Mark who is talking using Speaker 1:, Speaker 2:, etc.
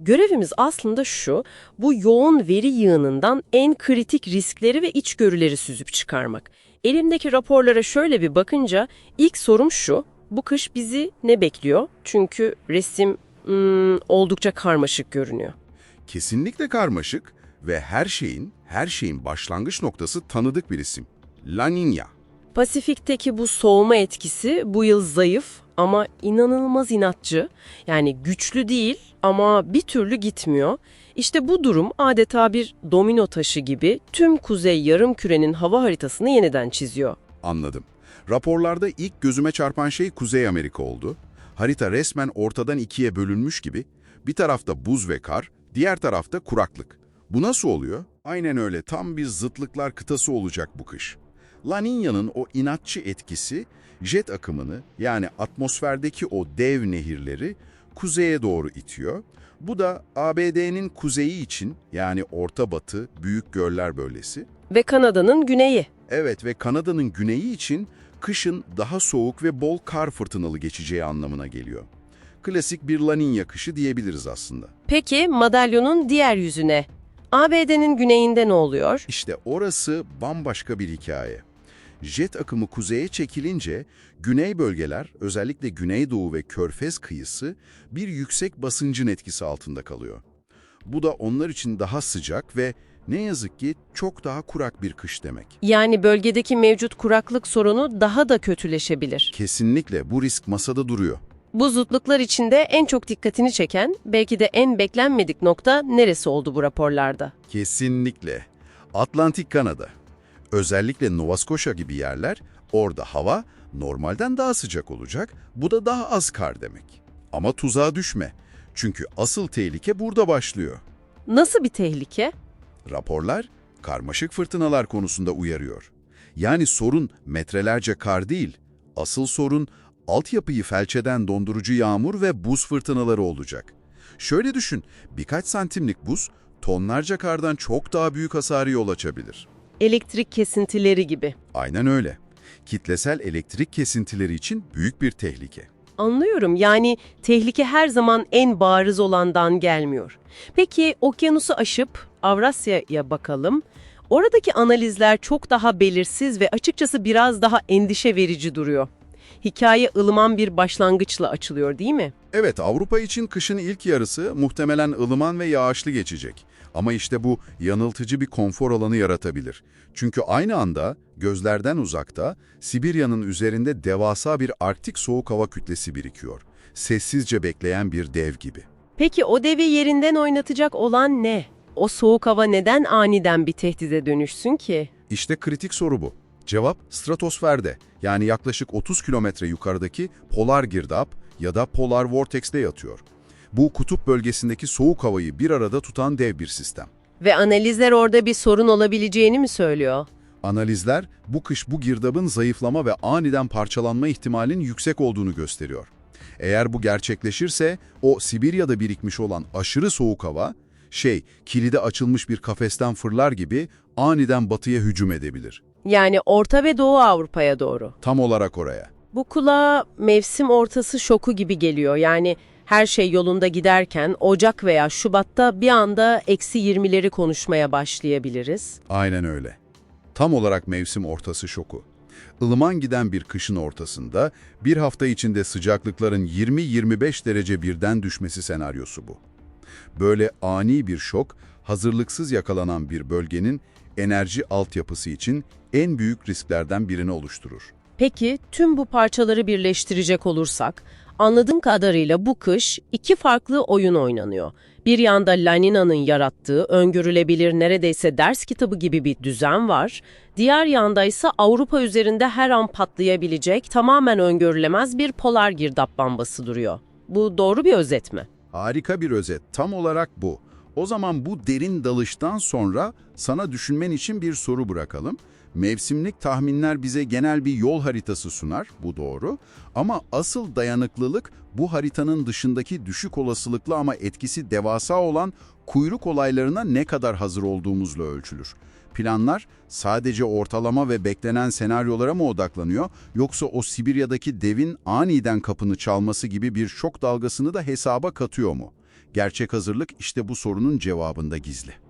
Speaker 1: Görevimiz aslında şu, bu yoğun veri yığınından en kritik riskleri ve içgörüleri süzüp çıkarmak. Elimdeki raporlara şöyle bir bakınca ilk sorum şu, bu kış bizi ne bekliyor? Çünkü resim hmm, oldukça karmaşık görünüyor.
Speaker 2: Kesinlikle karmaşık ve her şeyin, her şeyin başlangıç noktası tanıdık bir isim. La Niña.
Speaker 1: Pasifik'teki bu soğuma etkisi bu yıl zayıf ama inanılmaz inatçı. Yani güçlü değil ama bir türlü gitmiyor. İşte bu durum adeta bir domino taşı gibi tüm kuzey yarım kürenin hava haritasını yeniden çiziyor.
Speaker 2: Anladım. Raporlarda ilk gözüme çarpan şey Kuzey Amerika oldu. Harita resmen ortadan ikiye bölünmüş gibi. Bir tarafta buz ve kar, diğer tarafta kuraklık. Bu nasıl oluyor? Aynen öyle, tam bir zıtlıklar kıtası olacak bu kış. La Niña'nın o inatçı etkisi, jet akımını yani atmosferdeki o dev nehirleri kuzeye doğru itiyor. Bu da ABD'nin kuzeyi için yani Orta Batı Büyük Göller Bölgesi
Speaker 1: Ve Kanada'nın güneyi.
Speaker 2: Evet ve Kanada'nın güneyi için kışın daha soğuk ve bol kar fırtınalı geçeceği anlamına geliyor. Klasik bir La Niña kışı diyebiliriz aslında.
Speaker 1: Peki madalyonun diğer yüzüne? ABD'nin güneyinde ne oluyor?
Speaker 2: İşte orası bambaşka bir hikaye. Jet akımı kuzeye çekilince güney bölgeler, özellikle Güneydoğu ve Körfez kıyısı bir yüksek basıncın etkisi altında kalıyor. Bu da onlar için daha sıcak ve ne yazık ki çok daha kurak bir kış demek.
Speaker 1: Yani bölgedeki mevcut kuraklık sorunu daha da kötüleşebilir.
Speaker 2: Kesinlikle bu risk masada duruyor.
Speaker 1: Bu zıtlıklar içinde en çok dikkatini çeken, belki de en beklenmedik nokta neresi oldu bu raporlarda?
Speaker 2: Kesinlikle. Atlantik Kanada. Özellikle Nova Scotia gibi yerler, orada hava normalden daha sıcak olacak, bu da daha az kar demek. Ama tuzağa düşme. Çünkü asıl tehlike burada başlıyor.
Speaker 1: Nasıl bir tehlike?
Speaker 2: Raporlar, karmaşık fırtınalar konusunda uyarıyor. Yani sorun metrelerce kar değil, asıl sorun altyapıyı felçeden dondurucu yağmur ve buz fırtınaları olacak. Şöyle düşün, birkaç santimlik buz, tonlarca kardan çok daha büyük hasarı yol açabilir.
Speaker 1: Elektrik kesintileri gibi.
Speaker 2: Aynen öyle. Kitlesel elektrik kesintileri için büyük bir tehlike.
Speaker 1: Anlıyorum. Yani tehlike her zaman en bariz olandan gelmiyor. Peki okyanusu aşıp Avrasya'ya bakalım. Oradaki analizler çok daha belirsiz ve açıkçası biraz daha endişe verici duruyor. Hikaye ılıman bir başlangıçla açılıyor değil mi?
Speaker 2: Evet, Avrupa için kışın ilk yarısı muhtemelen ılıman ve yağışlı geçecek. Ama işte bu yanıltıcı bir konfor alanı yaratabilir. Çünkü aynı anda gözlerden uzakta Sibirya'nın üzerinde devasa bir arktik soğuk hava kütlesi birikiyor. Sessizce bekleyen bir dev gibi.
Speaker 1: Peki o devi yerinden oynatacak olan ne? O soğuk hava neden aniden bir tehdide dönüşsün ki?
Speaker 2: İşte kritik soru bu. Cevap stratosferde yani yaklaşık 30 kilometre yukarıdaki polar girdap ya da polar vortex'te yatıyor. Bu kutup bölgesindeki soğuk havayı bir arada tutan dev bir sistem.
Speaker 1: Ve analizler orada bir sorun olabileceğini mi söylüyor?
Speaker 2: Analizler bu kış bu girdabın zayıflama ve aniden parçalanma ihtimalinin yüksek olduğunu gösteriyor. Eğer bu gerçekleşirse o Sibirya'da birikmiş olan aşırı soğuk hava, şey kilide açılmış bir kafesten fırlar gibi aniden batıya hücum edebilir.
Speaker 1: Yani Orta ve Doğu Avrupa'ya doğru.
Speaker 2: Tam olarak oraya.
Speaker 1: Bu kulağa mevsim ortası şoku gibi geliyor. Yani her şey yolunda giderken Ocak veya Şubat'ta bir anda eksi 20'leri konuşmaya başlayabiliriz.
Speaker 2: Aynen öyle. Tam olarak mevsim ortası şoku. Ilıman giden bir kışın ortasında bir hafta içinde sıcaklıkların 20-25 derece birden düşmesi senaryosu bu. Böyle ani bir şok, hazırlıksız yakalanan bir bölgenin enerji altyapısı için en büyük risklerden birini oluşturur.
Speaker 1: Peki tüm bu parçaları birleştirecek olursak, anladığım kadarıyla bu kış iki farklı oyun oynanıyor. Bir yanda La Nina'nın yarattığı öngörülebilir neredeyse ders kitabı gibi bir düzen var. Diğer yanda ise Avrupa üzerinde her an patlayabilecek tamamen öngörülemez bir polar girdap bombası duruyor. Bu doğru bir özet mi?
Speaker 2: Harika bir özet, tam olarak bu. O zaman bu derin dalıştan sonra sana düşünmen için bir soru bırakalım. Mevsimlik tahminler bize genel bir yol haritası sunar, bu doğru. Ama asıl dayanıklılık bu haritanın dışındaki düşük olasılıklı ama etkisi devasa olan kuyruk olaylarına ne kadar hazır olduğumuzla ölçülür. Planlar sadece ortalama ve beklenen senaryolara mı odaklanıyor yoksa o Sibirya'daki devin aniden kapını çalması gibi bir şok dalgasını da hesaba katıyor mu? Gerçek hazırlık işte bu sorunun cevabında gizli.